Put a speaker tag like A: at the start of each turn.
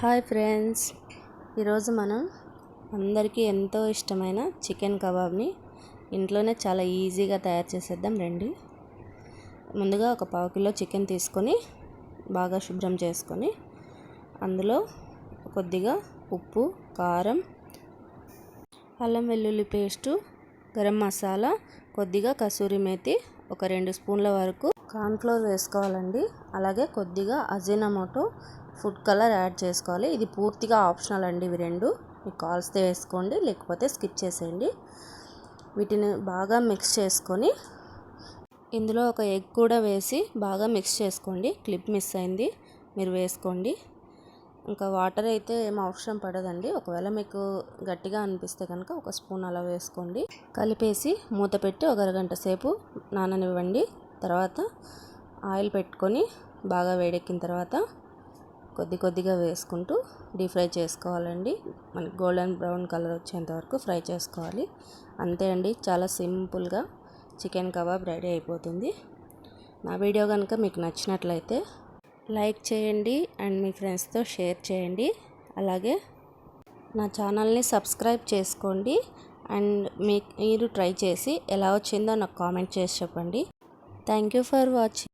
A: Hi friends. ఈరోజు మనం అందరికీ ఎంతో ఇష్టమైన చికెన్ కబాబ్ని ఇంట్లోనే చాలా ఈజీగా తయారు చేసేద్దాం రండి. ముందుగా ఒక పావు కిలో చికెన్ తీసుకొని బాగా శుభ్రం చేసుకొని అందులో కొద్దిగా ఉప్పు కారం అల్లం వెల్లుల్లి పేస్టు గరం మసాలా కొద్దిగా కసూరి మేతి ఒక రెండు స్పూన్ల వరకు కార్న్ఫ్లోర్ వేసుకోవాలండి. అలాగే కొద్దిగా అజినమోటో ఫుడ్ కలర్ యాడ్ చేసుకోవాలి. ఇది పూర్తిగా ఆప్షనల్ అండి ఇవి రెండు. మీకు కాల్స్తే వేసుకోండి లేకపోతే స్కిప్ చేసేయండి. వీటిని బాగా మిక్స్ చేసుకొని ఇందులో ఒక ఎగ్ కూడా వేసి బాగా మిక్స్ చేసుకోండి. క్లిప్ మిస్ అయింది మీరు వేసుకోండి. ఇంకా వాటర్ అయితే ఏం అవసరం పడదండి. ఒకవేళ మీకు గట్టిగా అనిపిస్తే కనుక ఒక స్పూన్ అలా వేసుకోండి. కలిపేసి మూత పెట్టి ఒక అరగంట సేపు నాననివ్వండి. తర్వాత ఆయిల్ పెట్టుకొని బాగా వేడెక్కిన తర్వాత కొద్ది కొద్దిగా వేసుకుంటూ డీప్ ఫ్రై చేసుకోవాలండి. మనకి గోల్డెన్ బ్రౌన్ కలర్ వచ్చేంత వరకు ఫ్రై చేసుకోవాలి. అంతే అండి చాలా సింపుల్గా చికెన్ కబాబ్ రెడీ అయిపోతుంది. నా వీడియో కనుక మీకు నచ్చినట్లయితే లైక్ చేయండి అండ్ మీ ఫ్రెండ్స్తో షేర్ చేయండి. అలాగే నా ఛానల్ని సబ్స్క్రైబ్ చేసుకోండి అండ్ మీ మీరు ట్రై చేసి ఎలా వచ్చిందో నాకు కామెంట్ చేసి చెప్పండి. Thank you for watching